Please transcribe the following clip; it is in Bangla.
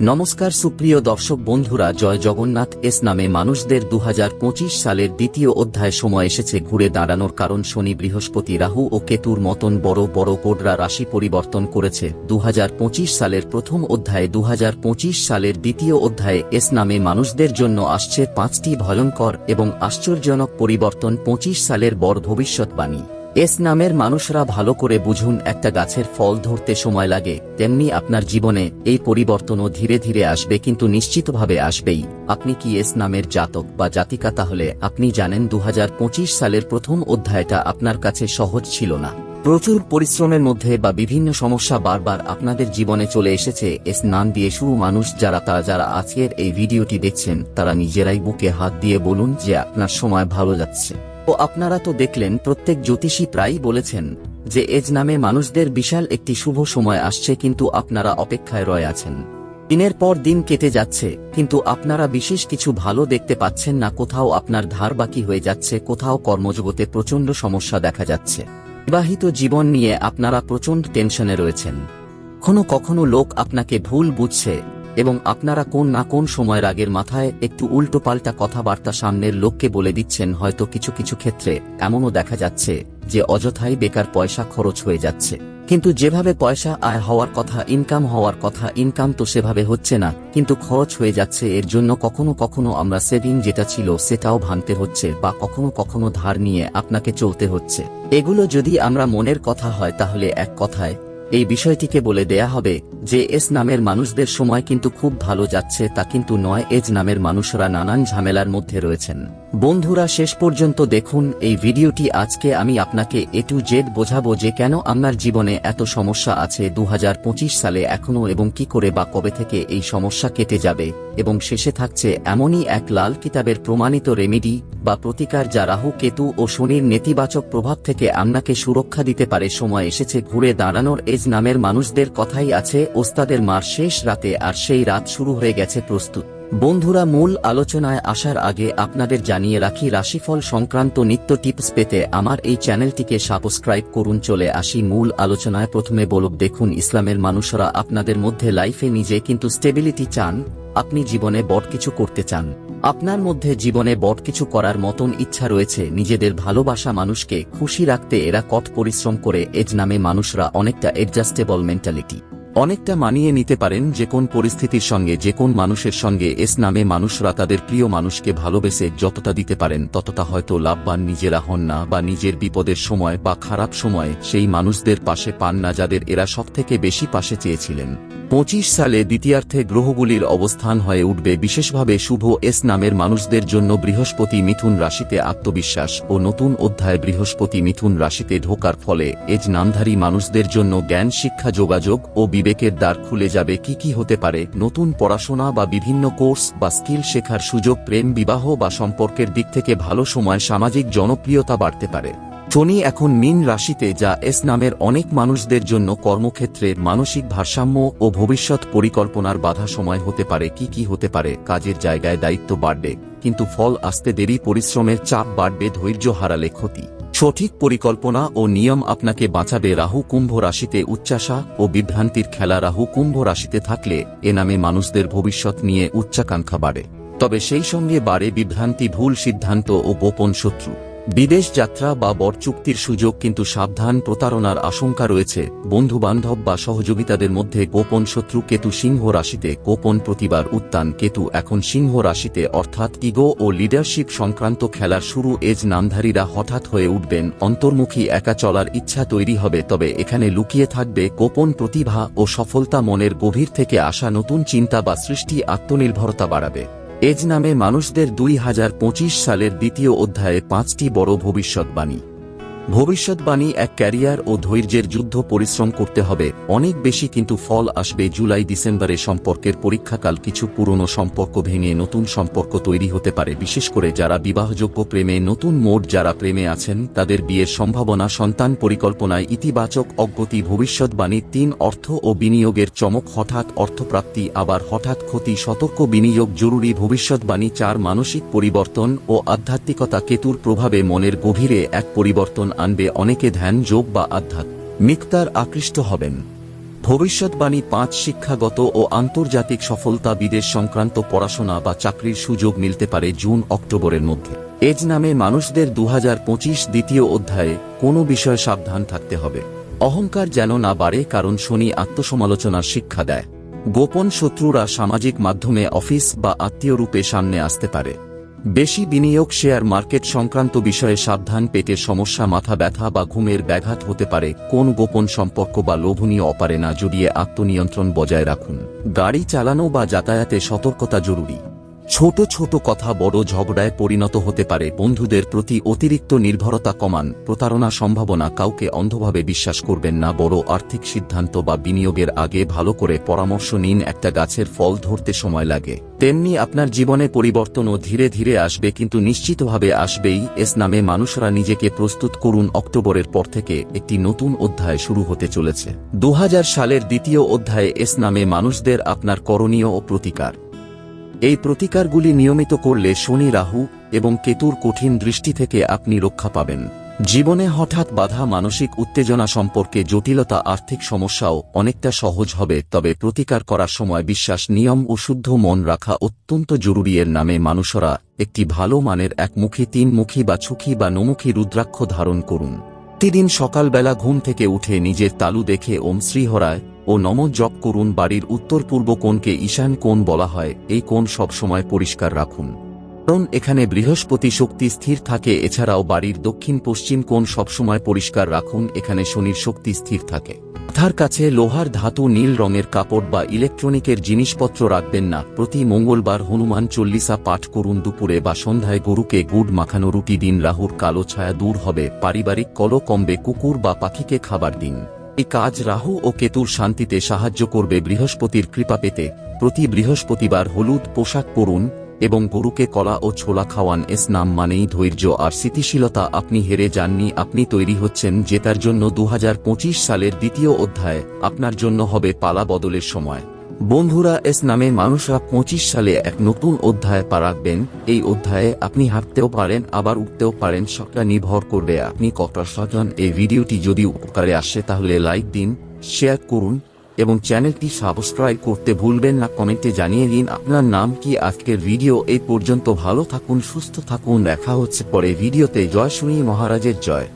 নমস্কার সুপ্রিয় দর্শক বন্ধুরা, জয় জগন্নাথ এস নামে মানুষদের দুহাজার পঁচিশ সালের দ্বিতীয় অধ্যায় সময় এসেছে ঘুরে দাঁড়ানোর কারণ শনি, বৃহস্পতি, রাহু ও কেতুর মতন বড় বড় কোডরা রাশি পরিবর্তন করেছে। দুহাজার পঁচিশ সালের প্রথম অধ্যায়ে দুহাজার পঁচিশ সালের দ্বিতীয় অধ্যায়ে এস নামে মানুষদের জন্য আসছে পাঁচটি ভয়ঙ্কর এবং আশ্চর্যজনক পরিবর্তন পঁচিশ সালের বড় ভবিষ্যৎবাণী। এস নামের মানুষরা ভালো করে বুঝুন একটা গাছের ফল ধরতে সময় লাগে, তেমনি আপনার জীবনে এই পরিবর্তনও ধীরে ধীরে আসবে কিন্তু নিশ্চিতভাবে আসবেই। আপনি কি এস নামের জাতক বা জাতিকা তাহলে আপনি জানেন দু হাজার পঁচিশ সালের প্রথম অধ্যায়টা আপনার কাছে সহজ ছিল না। প্রচুর পরিশ্রমের মধ্যে বা বিভিন্ন সমস্যা বারবার আপনাদের জীবনে চলে এসেছে, এস নাম দিয়ে শুরু মানুষ যারা তারা যারা আজকের এই ভিডিওটি দেখছেন, তারা নিজেরাই বুকে হাত দিয়ে বলুন যে আপনার সময় ভালো যাচ্ছে। ও আপনারা তো দেখলেন প্রত্যেক জ্যোতিষী প্রায়ই বলেছেন যে এজ নামে মানুষদের বিশাল একটি শুভ সময় আসছে কিন্তু আপনারা অপেক্ষায় রয়ে আছেন। দিনের পর দিন কেটে যাচ্ছে, কিন্তু আপনারা বিশেষ কিছু ভালো দেখতে পাচ্ছেন না, কোথাও আপনার ধার বাকি হয়ে যাচ্ছে, কোথাও কর্মজগতে প্রচণ্ড সমস্যা দেখা যাচ্ছে। বিবাহিত জীবন নিয়ে আপনারা প্রচণ্ড টেনশনে রয়েছেন। কখনো কখনো লোক আপনাকে ভুল বুঝছে এবং আপনারা কোন না কোন সময় রাগের মাথায় একটু উল্টো পাল্টা কথাবার্তা সামনের লোককে বলে দিচ্ছেন, হয়তো কিছু কিছু ক্ষেত্রে এমনও দেখা যাচ্ছে যে অযথাই বেকার পয়সা খরচ হয়ে যাচ্ছে। কিন্তু যেভাবে পয়সা আয় হওয়ার কথা ইনকাম হওয়ার কথা ইনকাম তো সেভাবে হচ্ছে না, কিন্তু খরচ হয়ে যাচ্ছে, এর জন্য কখনো কখনো আমরা সেভিং যেটা ছিল সেটাও ভাঙতে হচ্ছে বা কখনো কখনো ধার নিয়ে আপনাকে চলতে হচ্ছে। এগুলো যদি আমরা মনের কথা হয়, তাহলে এক কথায় এই বিষয়টিকে বলে দেয়া হবে যে এস নামের মানুষদের সময় কিন্তু খুব ভালো যাচ্ছে তা কিন্তু নয়, এজ নামের মানুষরা নানান ঝামেলার মধ্যে রয়েছেন। বন্ধুরা, শেষ পর্যন্ত দেখুন এই ভিডিওটি। আজকে আমি আপনাকে এ টু জেড বোঝাবো যে কেন আপনার জীবনে এত সমস্যা আছে দু হাজার পঁচিশ সালে এখনও এবং কি করে বা কবে থেকে এই সমস্যা কেটে যাবে। এবং শেষে থাকছে এমনই এক লাল কিতাবের প্রমাণিত রেমিডি বা প্রতিকার যা রাহু, কেতু ও শনির নেতিবাচক প্রভাব থেকে আপনাকে সুরক্ষা দিতে পারে। সময় এসেছে ঘুরে দাঁড়ানোর। এজ নামের মানুষদের কথাই আছে, ওস্তাদের মার শেষ রাতে আর সেই রাত শুরু হয়ে গেছে প্রস্তুত। বন্ধুরা, মূল আলোচনায় আসার আগে আপনাদের জানিয়ে রাখি, রাশিফল সংক্রান্ত নিত্য টিপস পেতে আমার এই চ্যানেলটিকে সাবস্ক্রাইব করুন। চলে আসি মূল আলোচনায়। প্রথমে বলব, দেখুন, ইসলামের মানুষরা আপনাদের মধ্যে লাইফে নিজে কিন্তু স্টেবিলিটি চান, আপনি জীবনে বট কিছু করতে চান। আপনার মধ্যে জীবনে বট কিছু করার মতন ইচ্ছা রয়েছে, নিজেদের ভালোবাসা মানুষকে খুশি রাখতে এরা কট পরিশ্রম করে, এজ নামে মানুষরা অনেকটা অ্যাডজাস্টেবল মেন্টালিটি অনেকটা মানিয়ে নিতে পারেন যে কোন পরিস্থিতির সঙ্গে, যে কোন মানুষের সঙ্গে এস নামে মানুষরা তাদের প্রিয় মানুষকে ভালোবেসে যতটা দিতে পারেন, ততটা হয়তো লাভবান নিজেরা হন না বা নিজের বিপদের সময় বা খারাপ সময় সেই মানুষদের পাশে পান না যাদের এরা সবথেকে বেশি পাশে চেয়েছিলেন। পঁচিশ সালে দ্বিতীয়ার্থে গ্রহগুলির অবস্থান হয়ে উঠবে বিশেষভাবে শুভ এস নামের মানুষদের জন্য বৃহস্পতি মিথুন রাশিতে আত্মবিশ্বাস ও নতুন অধ্যায় বৃহস্পতি মিথুন রাশিতে ঢোকার ফলে এজ নামধারী মানুষদের জন্য জ্ঞান, শিক্ষা, যোগাযোগ ও বিবেকের দ্বার খুলে যাবে। কি কি হতে পারে? নতুন পড়াশোনা বা বিভিন্ন কোর্স বা স্কিল শেখার সুযোগ, প্রেম, বিবাহ বা সম্পর্কের দিক থেকে ভালো সময়, সামাজিক জনপ্রিয়তা বাড়তে পারে। শনি এখন মিন রাশিতে, যা এস নামের অনেক মানুষদের জন্য কর্মক্ষেত্রে মানসিক ভারসাম্য ও ভবিষ্যৎ পরিকল্পনার বাধা সময় হতে পারে। কি কি হতে পারে? কাজের জায়গায় দায়িত্ব বাড়বে, কিন্তু ফল আসতে দেরি, পরিশ্রমের চাপ বাড়বে, ধৈর্য হারালে ক্ষতি। সঠিক পরিকল্পনা ও নিয়ম আপনাকে বাঁচাবে। রাহু কুম্ভ রাশিতে উচ্চাসা ও বিভ্রান্তির খেলা। রাহু কুম্ভ রাশিতে থাকলে এ নামে মানুষদের ভবিষ্যৎ নিয়ে উচ্চাকাঙ্ক্ষা বাড়ে। তবে সেই সঙ্গে বাড়ে বিভ্রান্তি, ভুল সিদ্ধান্ত ও গোপন শত্রু। বিদেশ যাত্রা বা বর চুক্তির সুযোগ কিন্তু সাবধান প্রতারণার আশঙ্কা রয়েছে। বন্ধুবান্ধব বা সহযোগিতাদের মধ্যে গোপন শত্রু কেতু সিংহ রাশিতে গোপন প্রতিবার উত্তান কেতু এখন সিংহ রাশিতে, অর্থাৎ ইগো ও লিডারশিপ সংক্রান্ত খেলার শুরু। এজ নামধারীরা হঠাৎ হয়ে উঠবেন। অন্তর্মুখী একা চলার ইচ্ছা তৈরি হবে, তবে এখানে লুকিয়ে থাকবে গোপন প্রতিভা ও সফলতা মনের গভীর থেকে আসা নতুন চিন্তা বা সৃষ্টি। আত্মনির্ভরতা বাড়াবে। এজ নামে মানুষদের দুই হাজার পঁচিশ সালের দ্বিতীয় অধ্যায়ে পাঁচটি বড় ভবিষ্যৎবাণী। ভবিষ্যৎবাণী এক ক্যারিয়ার ও ধৈর্যের যুদ্ধ পরিশ্রম করতে হবে। অনেক বেশি কিন্তু ফল আসবে জুলাই ডিসেম্বরে সম্পর্কের পরীক্ষাকাল কিছু পুরনো সম্পর্ক ভেঙে নতুন সম্পর্ক তৈরি হতে পারে। বিশেষ করে যারা বিবাহযোগ্য প্রেমে নতুন মোড, যারা প্রেমে আছেন, তাদের বিয়ের সম্ভাবনা, সন্তান পরিকল্পনায় ইতিবাচক অগ্রতি, ভবিষ্যৎবাণী, তিন অর্থ ও বিনিয়োগের চমক, হঠাৎ অর্থপ্রাপ্তি, আবার হঠাৎ ক্ষতি, সতর্ক বিনিয়োগ জরুরি, ভবিষ্যৎবাণী, চার মানসিক পরিবর্তন ও আধ্যাত্মিকতা, কেতুর প্রভাবে মনের গভীরে এক পরিবর্তন আনবে অনেকে ধ্যান, যোগ বা আধ্যাত্মিকতার আকৃষ্ট হবেন। ভবিষ্যৎবাণী পাঁচ শিক্ষাগত ও আন্তর্জাতিক সফলতা বিদেশ সংক্রান্ত পড়াশোনা বা চাকরির সুযোগ মিলতে পারে জুন, অক্টোবরের মধ্যে। এজ নামে মানুষদের দু হাজার পঁচিশ দ্বিতীয় অধ্যায়ে কোনো বিষয়ে সাবধান থাকতে হবে। অহংকার যেন না বাড়ে, কারণ শনি আত্মসমালোচনার শিক্ষা দেয়। গোপন শত্রুরা সামাজিক মাধ্যমে অফিস বা আত্মীয় রূপে সামনে আসতে পারে। বেশি বিনিয়োগ শেয়ার মার্কেট সংক্রান্ত বিষয়ে সাবধান পেটের সমস্যা, মাথা ব্যথা বা ঘুমের ব্যাঘাত হতে পারে। কোন গোপন সম্পর্ক বা লোভনীয় অপারে না জড়িয়ে আত্মনিয়ন্ত্রণ বজায় রাখুন। গাড়ি চালানো বা যাতায়াতে সতর্কতা জরুরি। ছোট ছোট কথা বড় ঝগড়ায় পরিণত হতে পারে বন্ধুদের প্রতি অতিরিক্ত নির্ভরতা কমান, প্রতারণা সম্ভাবনা কাউকে অন্ধভাবে বিশ্বাস করবেন না, বড় আর্থিক সিদ্ধান্ত বা বিনিয়োগের আগে ভালো করে পরামর্শ নিন, একটা গাছের ফল ধরতে সময় লাগে। তেমনি আপনার জীবনে পরিবর্তনও ধীরে ধীরে আসবে, কিন্তু নিশ্চিতভাবে আসবেই, এস নামে মানুষরা নিজেকে প্রস্তুত করুন, অক্টোবরের পর থেকে একটি নতুন অধ্যায় শুরু হতে চলেছে। দু হাজার সালের দ্বিতীয় অধ্যায়ে এস নামে মানুষদের আপনার করণীয় ও প্রতিকার। এই প্রতিকারগুলি নিয়মিত করলে শনি রাহু এবং কেতুর কঠিন দৃষ্টি থেকে আপনি রক্ষা পাবেন। জীবনে হঠাৎ বাধা মানসিক উত্তেজনা সম্পর্কে জটিলতা, আর্থিক সমস্যাও অনেকটা সহজ হবে, তবে প্রতিকার করার সময় বিশ্বাস, নিয়ম ও শুদ্ধ মন রাখা অত্যন্ত জরুরি। এর নামে মানুষরা একটি ভালো মানের একমুখী, তিনমুখী বা ছুখী বা নমুখী রুদ্রাক্ষ ধারণ করুন। প্রতিদিন সকালবেলা ঘুম থেকে উঠে নিজের তালু দেখে ওম শ্রীহরায় ও নম জপ করুন বাড়ির উত্তর পূর্ব কোণকে ঈশান কোণ বলা হয়, এই কোণ সবসময় পরিষ্কার রাখুন। কারণ এখানে বৃহস্পতি শক্তি স্থির থাকে, এছাড়াও বাড়ির দক্ষিণ পশ্চিম কোণ সবসময় পরিষ্কার রাখুন, এখানে শনির শক্তি স্থির থাকে। মাথার কাছে লোহার ধাতু নীল রঙের কাপড় বা ইলেকট্রনিকের জিনিসপত্র রাখবেন না, প্রতি মঙ্গলবার হনুমান চল্লিশা পাঠ করুন দুপুরে বা সন্ধ্যায় গরুকে গুড় মাখানো রুটি দিন, রাহুর কালো ছায়া দূর হবে, পারিবারিক কল কমবে কুকুর বা পাখিকে খাবার দিন। এই কাজ রাহু ও কেতুর শান্তিতে সাহায্য করবে বৃহস্পতির কৃপা পেতে। প্রতি বৃহস্পতিবার হলুদ পোশাক পরুন এবং গরুকে কলা ও ছোলা খাওয়ান। এস নাম মানেই ধৈর্য আর স্থিতিশীলতা। আপনি হেরে যাননি, আপনি তৈরি হচ্ছেন, জেতার জন্য দু হাজার পঁচিশ সালের দ্বিতীয় অধ্যায়। আপনার জন্য হবে পালা বদলের সময়। বন্ধুরা, এস নামে মানুষরা পঁচিশ সালে এক নতুন অধ্যায় পা রাখবেন। এই অধ্যায়ে আপনি হাঁটতেও পারেন, আবার উঠতেও পারেন, সবটা নির্ভর করবে আপনি কত সজন এই ভিডিওটি যদি উপকারে আসে তাহলে লাইক দিন, শেয়ার করুন এবং চ্যানেলটি সাবস্ক্রাইব করতে ভুলবেন না। কমেন্টে জানিয়ে দিন আপনার নাম কি। আজকের ভিডিও এই পর্যন্ত। ভালো থাকুন, সুস্থ থাকুন। দেখা হচ্ছে পরে ভিডিওতে। জয় শুনি মহারাজের জয়।